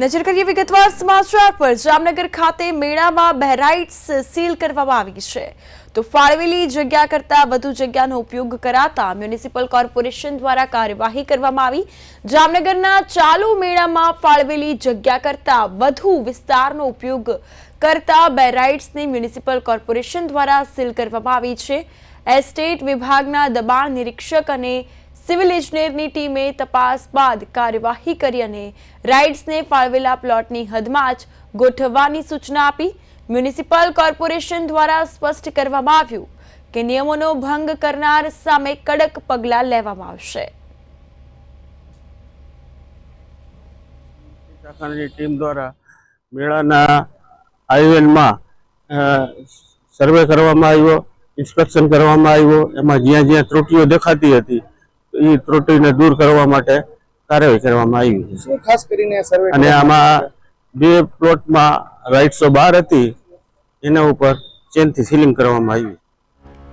નજર કરીએ વિગતવાર સમાચાર પર, જામનગર ખાતે મેળામાં બહેરાઇટ્સ સીલ કરવામાં આવી છે. તો ફાળવેલી જગ્યા કરતાં વધુ જગ્યાનો ઉપયોગ કરાતા મ્યુનિસિપલ કોર્પોરેશન દ્વારા કાર્યવાહી કરવામાં આવી. જામનગરના ચાલુ મેળામાં ફાળવેલી જગ્યા કરતાં વધુ વિસ્તારનો ઉપયોગ કરતા બેરાઇટ્સની મ્યુનિસિપલ કોર્પોરેશન દ્વારા સીલ કરવામાં આવી છે. એસ્ટેટ વિભાગના દબાણ નિરીક્ષક અને સિવિલ ઇજનેરની ટીમે તપાસ બાદ કાર્યવાહી કરી અને રાઇડ્સને ફાળવેલા પ્લોટની હદમાં જ ગોઠવવાની સૂચના આપી મ્યુનિસિપલ કોર્પોરેશન દ્વારા સ્પષ્ટ કરવામાં આવ્યું કે નિયમોનો ભંગ કરનાર સામે કડક પગલાં લેવામાં આવશે. શાખાની ટીમ દ્વારા મેળાના આયોજનમાં સર્વે કરવામાં આવ્યો. ઇન્સ્પેક્શન કરવામાં આવ્યું. એમાં જ્યાં જ્યાં ત્રુટીઓ દેખાતી હતી એ ત્રુટીને દૂર કરવા માટે કાર્યવાહી કરવામાં આવી શું ખાસ કરીને સર્વે અને આમાં બે પ્લોટમાં રાઇટ્સો બહાર હતી એના ઉપર ચેનથી સીલિંગ કરવામાં આવી.